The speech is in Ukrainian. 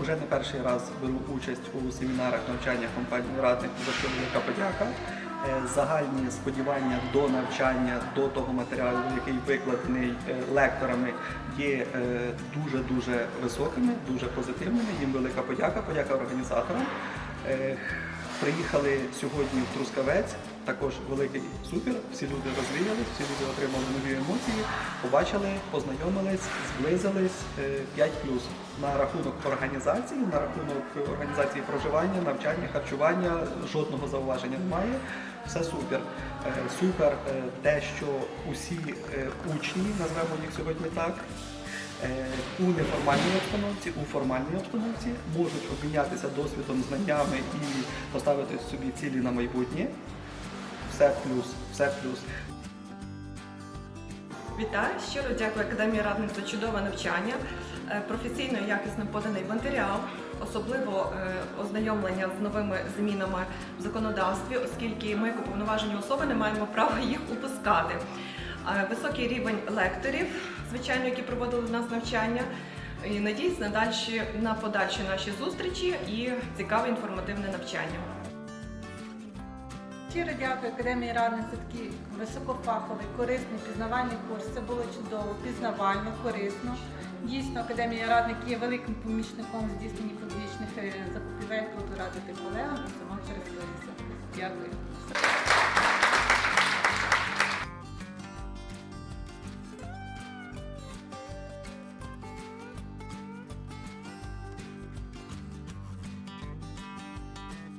Уже не перший раз беру участь у семінарах навчання компанії Радник, за що велика подяка. Е, Загальні сподівання до навчання, до того матеріалу, який викладений е, лекторами, є дуже-дуже високими, дуже позитивними. Їм велика подяка, подяка організаторам. Е, Приїхали сьогодні в Трускавець, також великий супер. Всі люди розвіялись, всі люди отримали нові емоції, побачили, познайомились, зблизились. Е, 5 на рахунок організації, на рахунок організації проживання, навчання, харчування. Жодного зауваження немає. Все супер. Е, Супер е, те, що усі учні, назвемо їх сьогодні так, у неформальній обстановці, у формальній обстановці можуть обмінятися досвідом, знаннями і поставити собі цілі на майбутнє. Все плюс, все плюс. Вітаю! Щиро дякую Академії Радник за чудове навчання, е, професійно і якісно поданий матеріал, особливо е, ознайомлення з новими змінами в законодавстві, оскільки ми, як уповноважені особи, не маємо права їх упускати. Е, Високий рівень лекторів, звичайно, які проводили в нас навчання. І надіюсь на дальші на подальші наші зустрічі і цікаве інформативне навчання. Щиро дякую Академії Радник за такий високофаховий, корисний, пізнавальний курс. Це було чудово, пізнавально, корисно. Дійсно, Академія Радник є великим помічником здійсненні публічних е, закупівель. Буду радити колегам і сама користуюся. Дякую.